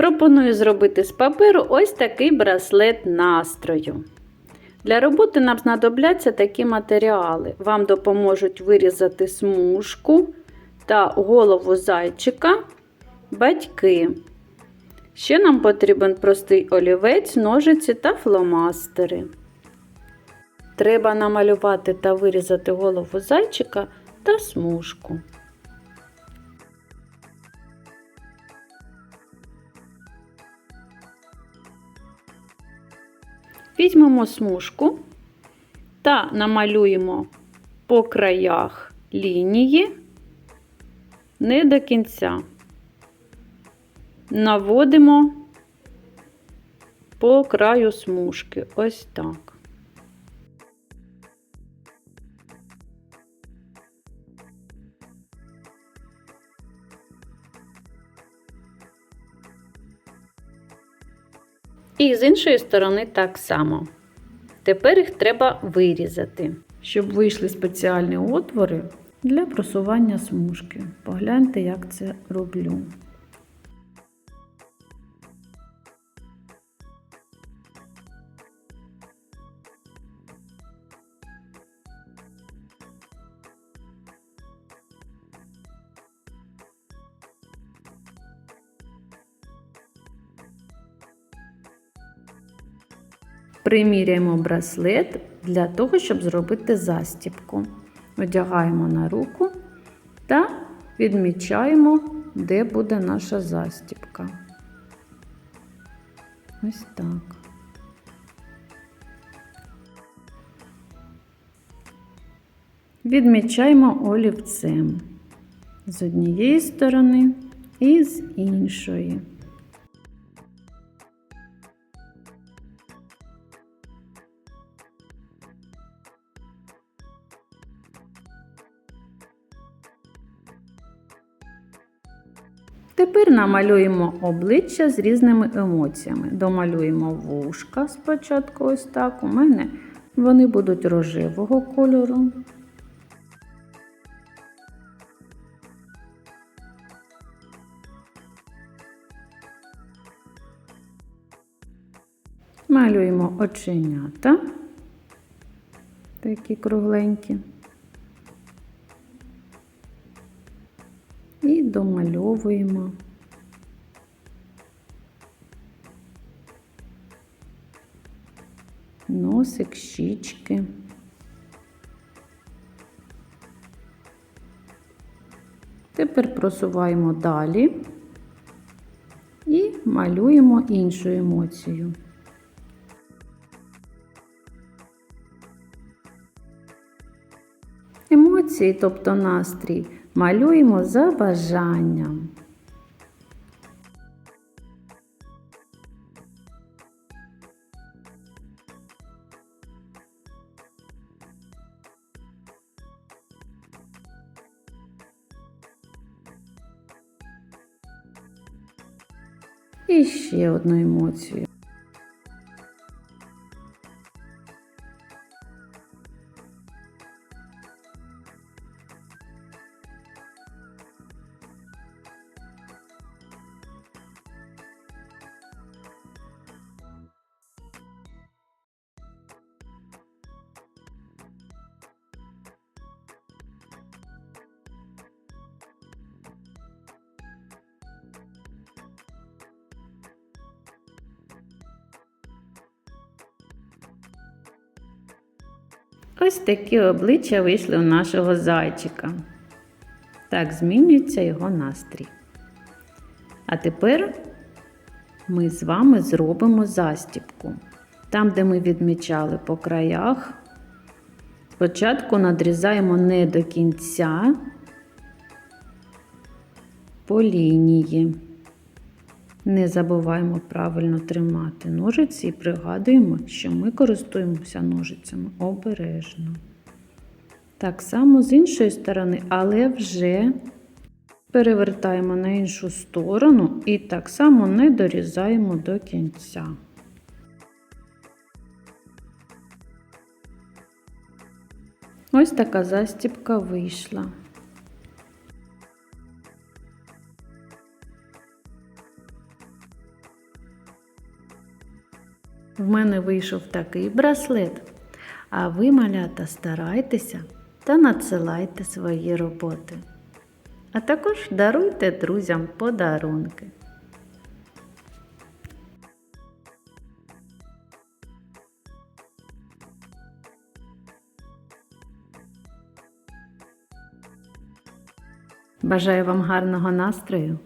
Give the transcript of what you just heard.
Пропоную зробити з паперу ось такий браслет настрою. Для роботи нам знадобляться такі матеріали. Вам допоможуть вирізати смужку та голову зайчика, батьки. Ще нам потрібен простий олівець, ножиці та фломастери. Треба намалювати та вирізати голову зайчика та смужку. Візьмемо смужку та намалюємо по краях лінії не до кінця. Наводимо по краю смужки. Ось так. І з іншої сторони так само. Тепер їх треба вирізати, щоб вийшли спеціальні отвори для просування смужки. Погляньте, як це роблю. Приміряємо браслет для того, щоб зробити застібку. Одягаємо на руку та відмічаємо, де буде наша застібка. Ось так. Відмічаємо олівцем з однієї сторони і з іншої. Тепер намалюємо обличчя з різними емоціями. Домалюємо вушка спочатку, ось так. У мене вони будуть рожевого кольору. Малюємо оченята, такі кругленькі. Домальовуємо. Носик, щічки. Тепер просуваємо далі і малюємо іншу емоцію. Емоції, тобто настрій, малюємо за бажанням. І ще одну емоцію. Ось такі обличчя вийшли у нашого зайчика. Так змінюється його настрій. А тепер ми з вами зробимо застіпку. Там, де ми відмічали по краях, спочатку надрізаємо не до кінця по лінії. Не забуваємо правильно тримати ножиці і пригадуємо, що ми користуємося ножицями обережно. Так само з іншої сторони, але вже перевертаємо на іншу сторону і так само не дорізаємо до кінця. Ось така застіпка вийшла. В мене вийшов такий браслет. А ви, малята, старайтеся та надсилайте свої роботи. А також даруйте друзям подарунки. Бажаю вам гарного настрою,